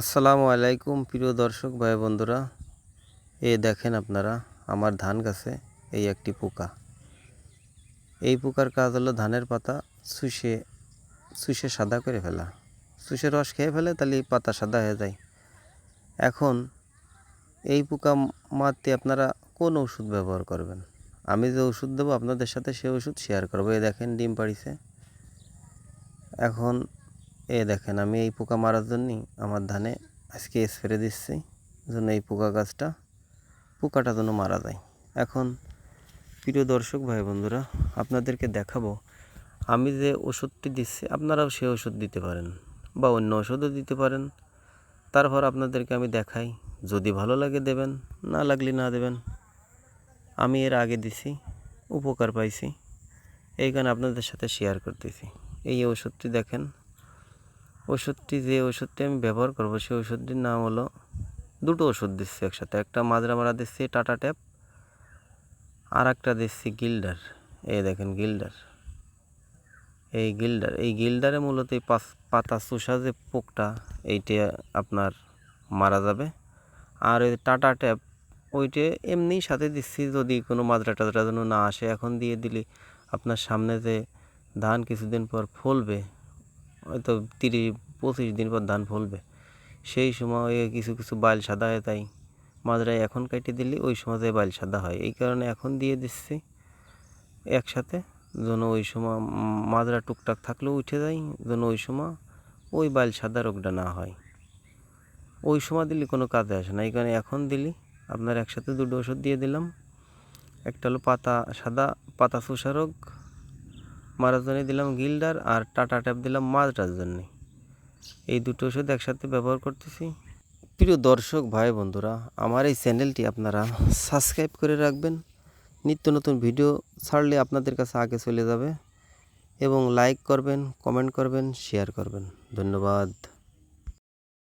আসসালামু আলাইকুম, প্রিয় দর্শক, ভাই বন্ধুরা। এ দেখেন আপনারা, আমার ধান গাছে এই একটি পোকা। এই পোকার কাজ হলো ধানের পাতা শুষে শুষে সাদা করে ফেলা। শুষে রস খেয়ে ফেলে তাহলে পাতা সাদা হয়ে যায়। এখন এই পোকা মারতে আপনারা কোন ওষুধ ব্যবহার করবেন? আমি যে ওষুধ দেবো, আপনাদের সাথে সে ওষুধ শেয়ার করব। এই দেখেন, ডিম পাড়িছে। এখন এ দেখেন, আমি এই পোকা মারার জন্যই আমার ধানে আজকে স্প্রে দিচ্ছি, যেন এই পোকা গাছটা পোকাটা যেন মারা যায়। এখন প্রিয় দর্শক ভাই বন্ধুরা, আপনাদেরকে দেখাবো, আমি যে ওষুধটি দিচ্ছি, আপনারাও সে ওষুধ দিতে পারেন বা অন্য ওষুধও দিতে পারেন। তারপর আপনাদেরকে আমি দেখাই, যদি ভালো লাগে দেবেন, না লাগলে না দেবেন। আমি এর আগে দিছি, উপকার পাইছি, এইখানে আপনাদের সাথে শেয়ার করতেছি। এই ওষুধটি দেখেন ওষুধটি যে ওষুধটি আমি ব্যবহার করব, সেই ওষুধটির নাম হলো দুটো ওষুধ দিচ্ছি একসাথে। একটা মাজরা মারা দিচ্ছি টাটা ট্যাপ আর একটা দিচ্ছি গিল্ডার। এই দেখেন গিল্ডার। এই গিল্ডার, এই গিল্ডারে মূলত এই পাতা চুষা যে পোকটা, এইটা আপনার মারা যাবে। আর ওই টাটা ট্যাপ, ওইটা এমনিই সাথে দিচ্ছি যদি কোনো মাজরা টাজরা যেন না আসে। এখন দিয়ে দিলে আপনার সামনে যে ধান কিছুদিন পর ফলবে হয়তো তিরিশ, পঁচিশ দিন পর ধান ফলবে। সেই সময় কিছু কিছু বাইল সাদা হয় তাই মাজরায় এখন কেটে দিলে ওই সময় যে বাইল সাদা হয়। এই কারণে এখন দিয়ে দিচ্ছি একসাথে, যেন ওই সময় মাজরা টুকটাক থাকলেও উঠে যায়, যেন ওই সময় ওই বাইল সাদা রোগটা না হয়। ওই সময় দিলে কোনো কাজে আসে না। এই কারণে এখন দিলি, আপনার একসাথে দুটো ওষুধ দিয়ে দিলাম। একটা হলো পাতা সাদা, পাতা চুষা রোগ মারার জন্য দিলাম গিল্ডার আর টাটা ট্যাপ দিলাম মাজরার জন্য। এই দুটো ওষুধ একসাথে ব্যবহার করতেছি। প্রিয় দর্শক, ভাই বন্ধুরা, আমার এই চ্যানেলটি আপনারা সাবস্ক্রাইব করে রাখবেন। নিত্য নতুন ভিডিও ছাড়লে আপনাদের কাছে আগে চলে যাবে। এবং লাইক করবেন, কমেন্ট করবেন, শেয়ার করবেন। ধন্যবাদ।